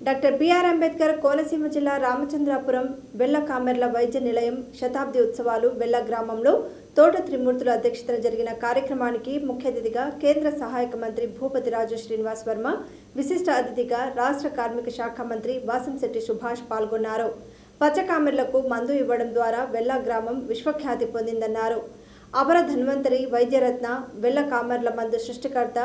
Doctor BR Ambedkar Konaseema జిల్లా రామచంద్రాపురం వెల్ల కామెర్ల వైద్య నిలయం శతాబ్ది ఉత్సవాలు వెల్ల గ్రామంలో తోట త్రిమూర్తుల అధ్యక్షతన జరిగిన కార్యక్రమానికి ముఖ్య అతిథిగా కేంద్ర సహాయక మంత్రి భూపతి రాజు శ్రీనివాస్ వర్మ విశిష్ట అతిథిగా రాష్ట్ర కార్మిక శాఖ మంత్రి వాసంశెట్టి సుభాష్ పాల్గొన్నారు. పచ్చకామెర్లకు మందు ఇవ్వడం ద్వారా వెల్ల గ్రామం విశ్వఖ్యాతి పొందిందన్నారు. అపర ధన్వంతరి వైద్యరత్న వెల్ల కామెర్ల మందు సృష్టికర్త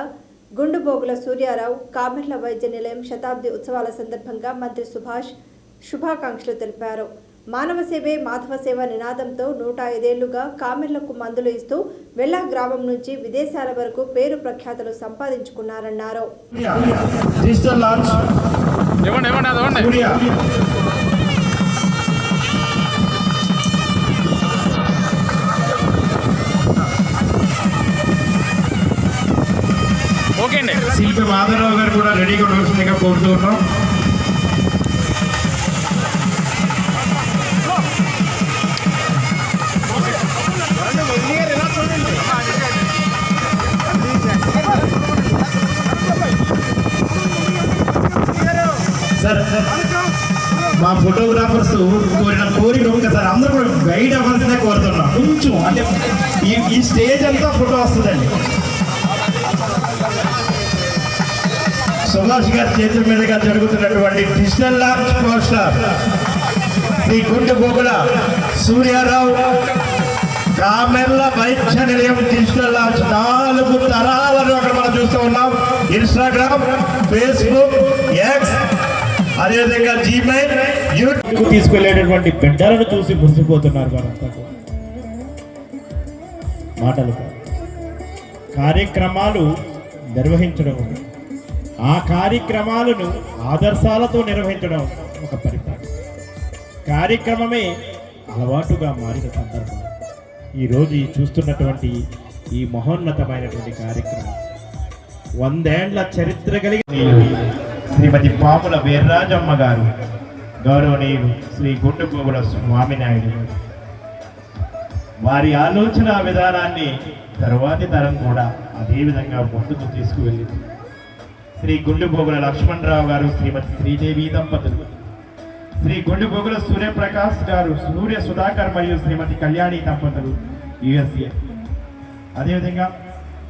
గుండుబోగుల సూర్యారావు కామెర్ల వైద్య నిలయం శతాబ్ది ఉత్సవాల సందర్భంగా మంత్రి సుభాష్ శుభాకాంక్షలు తెలిపారు. మానవ సేవే మాధవ సేవ నినాదంతో నూట ఐదేళ్ళుగా కామెర్లకు మందులు ఇస్తూ వెల్లా గ్రామం నుంచి విదేశాల వరకు పేరు ప్రఖ్యాతలు సంపాదించుకున్నారన్నారు. శిల్పి మాధవరావు గారు కూడా రెడీగా ఉండవలసిందిగా కోరుతున్నాం. సార్ మా ఫోటోగ్రాఫర్స్ కోరిన కోరిక ఒకసారి అందరూ కూడా గైడ్ అవ్వాల్సిందే కోరుతున్నాం. కొంచెం అంటే ఈ ఈ స్టేజ్ అంతా ఫోటో వస్తుందండి. సుభాష్ గారి చేతుల మీదుగా జరుగుతున్నటువంటి డిజిటల్ లాంచ్ పోస్టర్. శ్రీ గుండె బొగుల సూర్యారావు కామెర్ల వైద్య నిలయం డిజిటల్ లాంచ్ నాలుగు తరాలను అక్కడ మనం చూస్తూ ఉన్నాం. ఇన్స్టాగ్రామ్ ఫేస్బుక్ ఎక్స్ అదేవిధంగా జీమెయిల్ యూట్యూబ్ తీసుకెళ్ళేటటువంటి బిడ్డలను చూసి మురిసిపోతున్నారు వారంతా మాటలు కార్యక్రమాలు నిర్వహించడం ఉంది. ఆ కార్యక్రమాలను ఆదర్శాలతో నిర్వహించడం ఒక పరిపాలన కార్యక్రమమే అలవాటుగా మారిన సందర్భం. ఈరోజు చూస్తున్నటువంటి ఈ మహోన్నతమైనటువంటి కార్యక్రమం. వందేండ్ల చరిత్ర కలిగిన శ్రీమతి పాముల వీర్రాజమ్మ గారు గౌరవనీయులు శ్రీ గుండుగోగుల స్వామినాయుడు వారి ఆలోచన విధానాన్ని తరువాతి తరం కూడా అదేవిధంగా ముందుకు తీసుకువెళ్ళింది శ్రీ గుండుగోగుల లక్ష్మణరావు గారు శ్రీమతి శ్రీదేవి దంపతులు. శ్రీ గుండుగోగుల సూర్యప్రకాష్ గారు సూర్య సుధాకర్ మరియు శ్రీమతి కళ్యాణి దంపతులు యుఎస్ఏ. అదేవిధంగా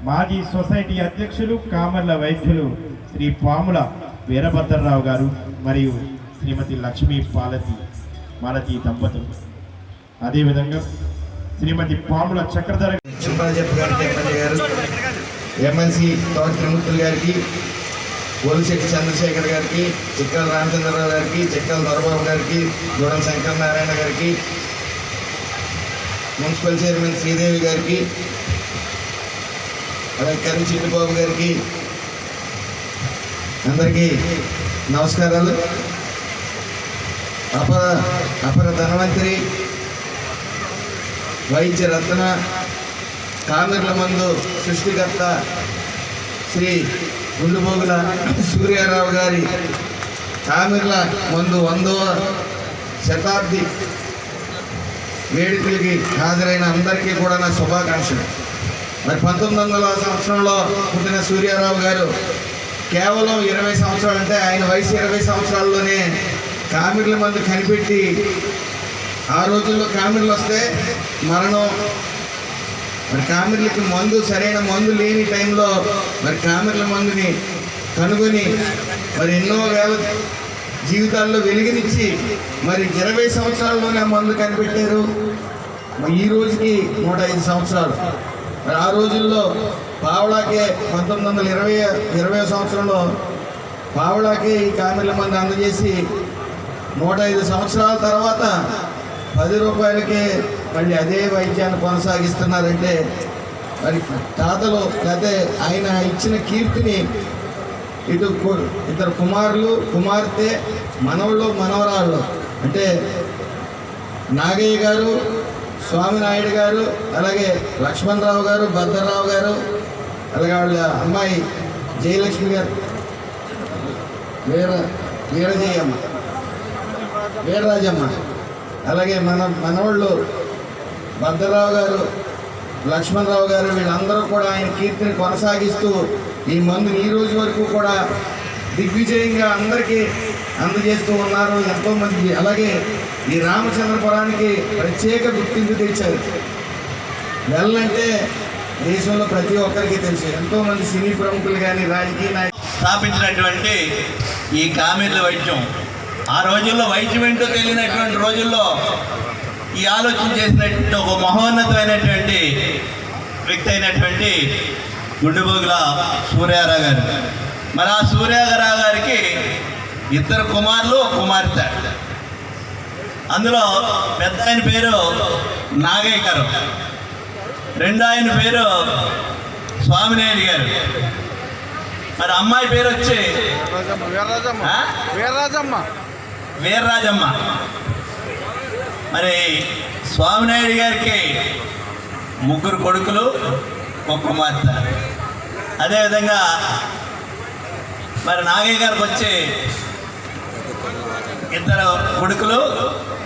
మాజీ సొసైటీ అధ్యక్షులు కామర్ల వైద్యులు శ్రీ పాముల వీరభద్రరావు గారు మరియు శ్రీమతి లక్ష్మీ పాలతి మాలతి దంపతులు. అదేవిధంగా శ్రీమతి పాముల చక్రధర గారికి గారు ఎమ్మెల్సీ గారికి ఓలిశెట్టి చంద్రశేఖర్ గారికి చిక్కల రామచంద్రరావు గారికి చిక్కల దొరబాబు గారికి గూడెం శంకర నారాయణ గారికి మున్సిపల్ చైర్మన్ శ్రీదేవి గారికి అలాగే కరణ్ చిట్టుబాబు గారికి అందరికీ నమస్కారాలు. అపర అపర ధనవంతరి వైద్య రత్న కామెర్ల మందు సృష్టికర్త శ్రీ గుండుమోగుల సూర్యారావు గారి కామెర్ల ముందు వందో శతాబ్ది వేడుకలకి హాజరైన అందరికీ కూడా నా శుభాకాంక్షలు. మరి పంతొమ్మిది వందల సంవత్సరంలో పుట్టిన సూర్యారావు గారు కేవలం ఇరవై సంవత్సరాలు అంటే ఆయన వయసు ఇరవై సంవత్సరాల్లోనే కామిర్ల మందు కనిపెట్టి ఆ రోజుల్లో కామిర్లు వస్తే మరణం మరి కామెర్లకి మందు సరైన మందు లేని టైంలో మరి కామెర్ల మందుని కనుగొని మరి ఎన్నో వేల జీవితాల్లో వెలుగునిచ్చి మరి ఇరవై సంవత్సరాల్లోనే ఆ మందు కనిపెట్టారు. మరి ఈ రోజుకి నూట ఐదు సంవత్సరాలు. మరి ఆ రోజుల్లో పావడాకే పంతొమ్మిది వందల ఇరవై ఇరవై సంవత్సరంలో పావడాకే ఈ కామెర్ల మందు అందజేసి నూట ఐదు సంవత్సరాల తర్వాత పది రూపాయలకే మళ్ళీ అదే వైద్యాన్ని కొనసాగిస్తున్నారంటే మరి తాతలు లేకపోతే ఆయన ఇచ్చిన కీర్తిని ఇటు ఇద్దరు కుమారులు కుమార్తె మనవళ్ళు మనవరాళ్ళు అంటే నాగయ్య గారు స్వామినాయుడు గారు అలాగే లక్ష్మణరావు గారు భద్రరావు గారు అలాగే వాళ్ళ అమ్మాయి జయలక్ష్మి గారు. వీర వీరజయమ్మ వీరరాజమ్మ. అలాగే మన మనవాళ్ళు భద్రరావు గారు లక్ష్మణరావు గారు వీళ్ళందరూ కూడా ఆయన కీర్తిని కొనసాగిస్తూ ఈ మందుని ఈ రోజు వరకు కూడా దిగ్విజయంగా అందరికీ అందజేస్తూ ఉన్నారు. ఎంతోమంది అలాగే ఈ రామచంద్రపురానికి ప్రత్యేక గుర్తింపు తెచ్చారు. వెళ్ళంటే దేశంలో ప్రతి ఒక్కరికి తెలుసు. ఎంతోమంది సినీ ప్రముఖులు కానీ రాజకీయ నాయకులు స్థాపించినటువంటి ఈ కామెర్ల వైద్యం ఆ రోజుల్లో వైద్యం ఏంటో తెలియనటువంటి రోజుల్లో ఈ ఆలోచన చేసినటువంటి ఒక మహోన్నతమైనటువంటి వ్యక్తి అయినటువంటి గుండెబోగుల సూర్యారావు గారు. మరి ఆ సూర్యారావు గారికి ఇద్దరు కుమారులు కుమార్తె. అందులో పెద్ద ఆయన పేరు నాగయ్య గారు రెండో ఆయన పేరు స్వామినేని గారు. మరి అమ్మాయి పేరు వచ్చి వీర్రాజమ్మ? వీర్రాజమ్మ. మరి స్వామినాయుడు గారికి ముగ్గురు కొడుకులు ఒక కుమార్తె. అదేవిధంగా మరి నాగయ్య గారికి వచ్చి ఇద్దరు కొడుకులు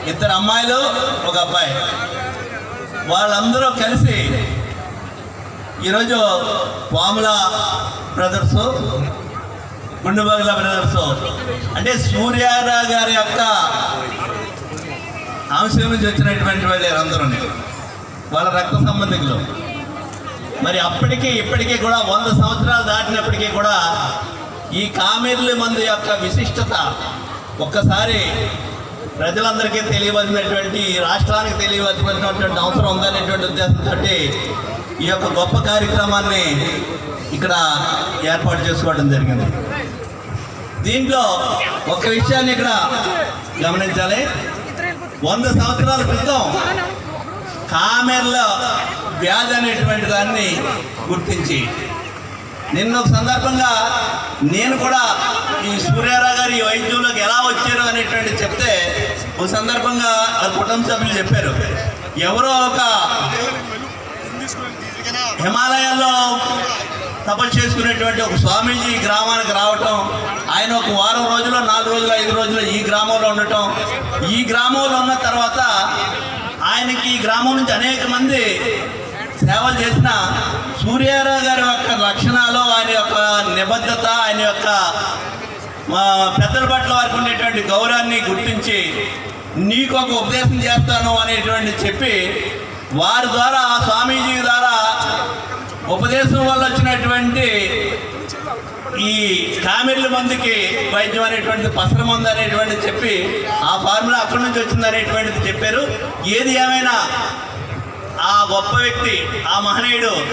ఇద్దరు అమ్మాయిలు ఒక అబ్బాయి. వాళ్ళందరూ కలిసి ఈరోజు పాముల బ్రదర్సు గుండుబగల బ్రదర్స్ అంటే సూర్యారావు గారి యొక్క అంశం నుంచి వచ్చినటువంటి వాళ్ళు అందరూ వాళ్ళ రక్త సంబంధికులు. మరి అప్పటికి ఇప్పటికీ కూడా వంద సంవత్సరాలు దాటినప్పటికీ కూడా ఈ కామెర్ల మందు యొక్క విశిష్టత ఒక్కసారి ప్రజలందరికీ తెలియవలసినటువంటి రాష్ట్రానికి తెలియవలసినటువంటి అవసరం ఉందనేటువంటి ఉద్దేశంతో ఈ యొక్క గొప్ప కార్యక్రమాన్ని ఇక్కడ ఏర్పాటు చేసుకోవడం జరిగింది. దీంట్లో ఒక విషయాన్ని ఇక్కడ గమనించాలి. వంద సంవత్సరాల క్రితం కామెర్ల వ్యాధి అనేటువంటి దాన్ని గుర్తించి నిన్న ఒక సందర్భంగా నేను కూడా ఈ సూర్యారావు గారి ఈ వైద్యంలోకి ఎలా వచ్చారు అనేటువంటి చెప్తే ఒక సందర్భంగా వాళ్ళ కుటుంబ సభ్యులు చెప్పారు. ఎవరో ఒక హిమాలయాల్లో తపస్సు చేసుకునేటువంటి ఒక స్వామీజీ ఈ గ్రామానికి రావటం ఆయన ఒక వారం రోజులు నాలుగు రోజులు ఐదు రోజులు ఈ గ్రామంలో ఉండటం. ఈ గ్రామంలో ఉన్న తర్వాత ఆయనకి ఈ గ్రామం నుంచి అనేక మంది సేవలు చేసిన సూర్యారావు గారి యొక్క లక్షణాలు ఆయన యొక్క నిబద్ధత ఆయన యొక్క మా పెద్దల పట్ల వారికి ఉండేటువంటి గౌరవాన్ని గుర్తించి నీకు ఒక ఉపదేశం చేస్తాను అనేటువంటి చెప్పి వారి ద్వారా స్వామీజీ ద్వారా ఉపదేశం వల్ల వచ్చినటువంటి ఈ కామెర్ల మందుకి వైద్యం అనేటువంటిది పసర మందు అనేటువంటిది చెప్పి ఆ ఫార్ములా అక్కడి నుంచి వచ్చింది అనేటువంటిది చెప్పారు. ఏది ఏమైనా ఆ గొప్ప వ్యక్తి ఆ మహనీయుడు